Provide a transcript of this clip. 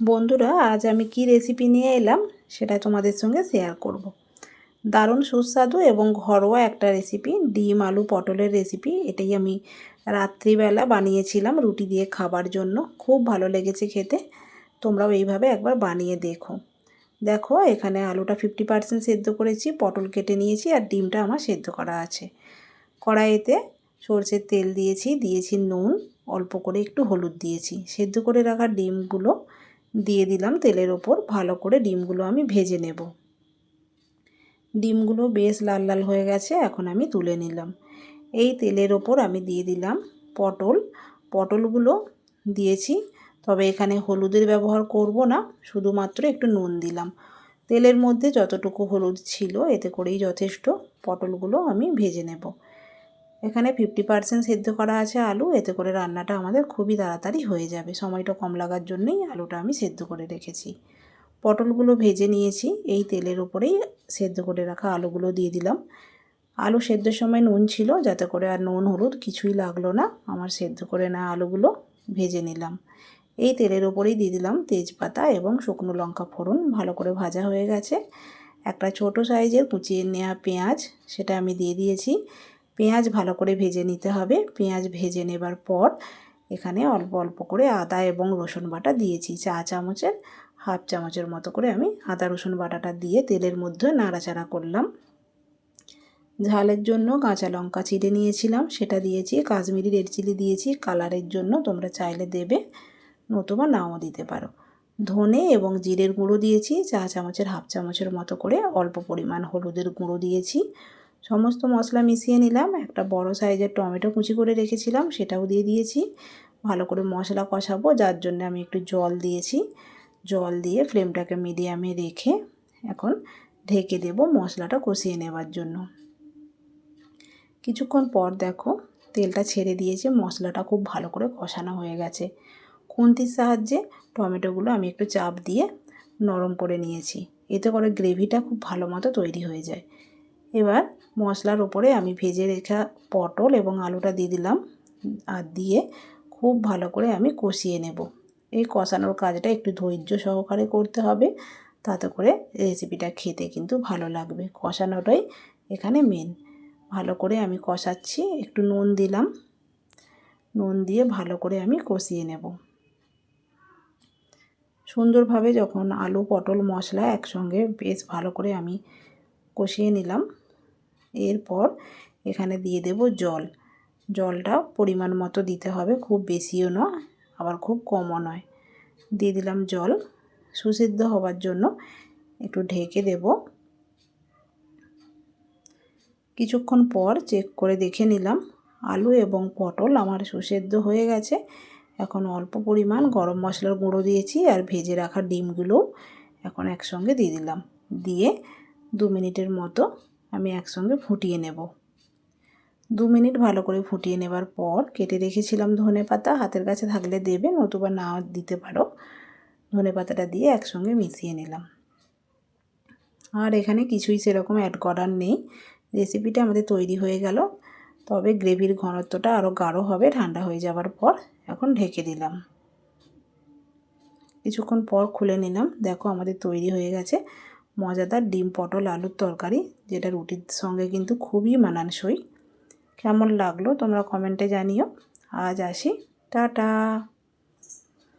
বন্ধুরা, আজ আমি কি রেসিপি নিয়ে এলাম সেটা তোমাদের সঙ্গে শেয়ার করব। দারুণ সুস্বাদু এবং ঘরোয়া একটা রেসিপি ডিম, আলু, পটলের রেসিপি এটাই আমি রাত্রিবেলা বানিয়েছিলাম রুটি দিয়ে খাবার জন্য। খুব ভালো লেগেছে খেতে। তোমরাও এইভাবে একবার বানিয়ে দেখো। দেখো, এখানে আলুটা ফিফটি পার্সেন্ট সেদ্ধ করেছি, পটল কেটে নিয়েছি আর ডিমটা আমার সেদ্ধ করা আছে। কড়াইতে সর্ষের তেল দিয়েছি দিয়েছি নুন, অল্প করে একটু হলুদ দিয়েছি। সেদ্ধ করে রাখা ডিমগুলো দিয়ে দিলাম তেলের ওপর, ভালো করে ডিমগুলো আমি ভেজে নেব। ডিমগুলো বেশ লাল লাল হয়ে গেছে, এখন আমি তুলে নিলাম। এই তেলের ওপর আমি দিয়ে দিলাম পটল। পটলগুলো দিয়েছি, তবে এখানে হলুদের ব্যবহার করব না, শুধুমাত্র একটু নুন দিলাম। তেলের মধ্যে যতটুকু হলুদ ছিল, এতে করেই যথেষ্ট। পটলগুলো আমি ভেজে নেব। এখানে ফিফটি পার্সেন্ট সেদ্ধ করা আছে আলু, এতে করে রান্নাটা আমাদের খুবই তাড়াতাড়ি হয়ে যাবে। সময়টা কম লাগার জন্যই আলুটা আমি সেদ্ধ করে রেখেছি। পটলগুলো ভেজে নিয়েছি, এই তেলের ওপরেই সেদ্ধ করে রাখা আলুগুলো দিয়ে দিলাম। আলু সেদ্ধর সময় নুন ছিল, যাতে করে আর নুন, হলুদ কিছুই লাগল না। আমার সেদ্ধ করে না আলুগুলো ভেজে নিলাম। এই তেলের ওপরেই দিয়ে দিলাম তেজপাতা এবং শুকনো লঙ্কা ফোড়ন, ভালো করে ভাজা হয়ে গেছে। একটা ছোট সাইজের কুচিয়ে নেওয়া পেঁয়াজ, সেটা আমি দিয়ে দিয়েছি। পেঁয়াজ ভালো করে ভেজে নিতে হবে। পেঁয়াজ ভেজে নেবার পর এখানে অল্প অল্প করে আদা এবং রসুন বাটা দিয়েছি। চা চামচের, হাফ চামচের মতো করে আমি আদা, রসুন বাটাটা দিয়ে তেলের মধ্যে নাড়াচাড়া করলাম। ঝালের জন্য কাঁচা লঙ্কা চিড়ে নিয়েছিলাম। সেটা দিয়েছি, কাশ্মীরি রেড চিলি দিয়েছি। কালারের জন্য তোমরা চাইলে দেবে, নতুবা নাও দিতে পারো। ধনে এবং জিরের গুঁড়ো দিয়েছি। চা চামচের, হাফ চামচের মতো করে অল্প পরিমাণ হলুদের গুঁড়ো দিয়েছি। সমস্ত মশলা মিশিয়ে নিলাম। একটা বড় সাইজের টমেটো কুচি করে রেখেছিলাম, সেটাও দিয়ে দিয়েছি। ভালো করে মশলা কষাবো, যার জন্য আমি একটু জল দিয়েছি। জল দিয়ে ফ্লেমটাকে মিডিয়ামে রেখে এখন ঢেকে দেব মশলাটা কষিয়ে নেবার জন্য। কিছুক্ষণ পর দেখো তেলটা ছেড়ে দিয়েছে, মশলাটা খুব ভালো করে কষানো হয়ে গেছে। খুন্তির সাহায্যে টমেটোগুলো আমি একটু চাপ দিয়ে নরম করে নিয়েছি। এতে করে গ্রেভিটা খুব ভালো মতো তৈরি হয়ে যায়। এবার মশলার ওপরে আমি ভেজে রেখা পটল এবং আলুটা দিয়ে দিলাম। আর দিয়ে খুব ভালো করে আমি কষিয়ে নেব। এই কষানোর কাজটা একটু ধৈর্য সহকারে করতে হবে। তাতে করে রেসিপিটা খেতে কিন্তু ভালো লাগবে। কষানোটাই এখানে মেন ভালো করে আমি কষাচ্ছি, একটু নুন দিলাম। নুন দিয়ে ভালো করে আমি কষিয়ে নেব। সুন্দরভাবে যখন আলু, পটল, মশলা একসঙ্গে বেশ ভালো করে আমি কষিয়ে নিলাম। এরপর এখানে দিয়ে দেব জল। জলটা পরিমাণ মতো দিতে হবে, খুব বেশিও নয়, আবার খুব কমও নয়। দিয়ে দিলাম জল। সুসিদ্ধ হবার জন্য একটু ঢেকে দেব। কিছুক্ষণ পর চেক করে দেখে নিলাম, আলু এবং পটল আমার সুসেদ্ধ হয়ে গেছে। এখন অল্প পরিমাণ গরম মশলার গুঁড়ো দিয়েছি আর ভেজে রাখা ডিমগুলোও এখন একসঙ্গে দিয়ে দিলাম। দিয়ে দু মিনিটের মতো আমি একসঙ্গে ফুটিয়ে নেব। দু মিনিট ভালো করে ফুটিয়ে নেবার পর কেটে রেখেছিলাম ধনে পাতা। হাতের কাছে থাকলে দেবে, নতুবা না দিতে পারো। ধনে পাতাটা দিয়ে একসঙ্গে মিশিয়ে নিলাম। আর এখানে কিছুই সেরকম অ্যাড করার নেই। রেসিপিটা আমাদের তৈরি হয়ে গেল। তবে গ্রেভির ঘনত্বটা আরও গাঢ় হবে, ঠান্ডা হয়ে যাওয়ার পর এখন ঢেকে দিলাম। কিছুক্ষণ পর খুলে নিলাম। দেখো আমাদের তৈরি হয়ে গেছে। মজাদার ডিম পটল আলুর তরকারি, যেটা রুটির সঙ্গে কিন্তু খুবই মানানসই। কেমন লাগল তোমরা কমেন্টে জানিও। আজ আসি, টাটা!